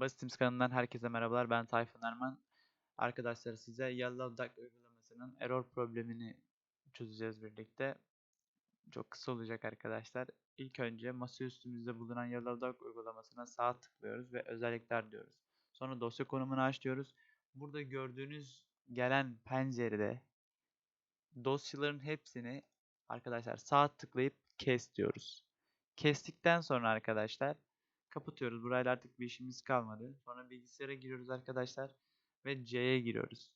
Basit Teams kanalından herkese merhabalar. Ben Tayfun Erman. Arkadaşlar size Yellow Duck uygulamasının error problemini çözeceğiz birlikte. Çok kısa olacak arkadaşlar. İlk önce masaüstümüzde bulunan Yellow Duck uygulamasına sağ tıklıyoruz ve özellikler diyoruz. Sonra dosya konumunu aç diyoruz. Burada gördüğünüz gelen pencerede dosyaların hepsini arkadaşlar sağ tıklayıp kes diyoruz. Kestikten sonra arkadaşlar kapatıyoruz. Burayla artık bir işimiz kalmadı. Sonra bilgisayara giriyoruz arkadaşlar ve C'ye giriyoruz.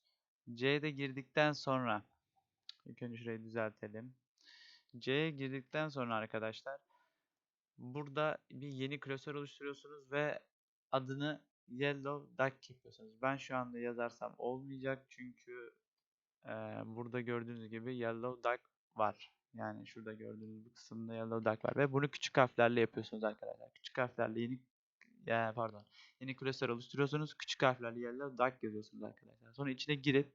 C'de girdikten sonra ilk önce şurayı düzeltelim. C'ye girdikten sonra arkadaşlar burada bir yeni klasör oluşturuyorsunuz ve adını Yellow Duck yapıyorsunuz. Ben şu anda yazarsam olmayacak çünkü e, burada gördüğünüz gibi Yellow Duck var. Yani şurada gördüğünüz bu kısımda Yellow Duck var ve bunu küçük harflerle yapıyorsunuz arkadaşlar. Küçük harflerle yeni ya pardon. Yeni klasör oluşturuyorsunuz. Küçük harflerle Yellow Duck yazıyorsunuz arkadaşlar. Sonra içine girip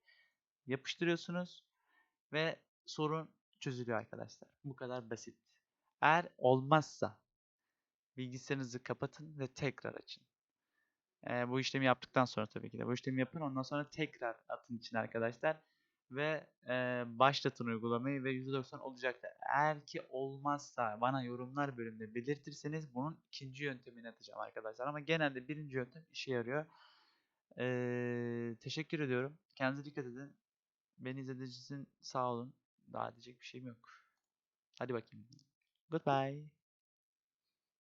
yapıştırıyorsunuz ve sorun çözülüyor arkadaşlar. Bu kadar basit. Eğer olmazsa bilgisayarınızı kapatın ve tekrar açın. Ee, bu işlemi yaptıktan sonra tabii ki de bu işlemi yapın. Ondan sonra tekrar atın için arkadaşlar ve e, başlatın uygulamayı ve %90 olacaktır. Eğer ki olmazsa bana yorumlar bölümünde belirtirseniz bunun ikinci yöntemini atacağım arkadaşlar. Ama genelde birinci yöntem işe yarıyor. E, teşekkür ediyorum. Kendinize dikkat edin. Beni izlediğiniz için sağ olun. Daha diyecek bir şeyim yok. Hadi bakayım. Goodbye.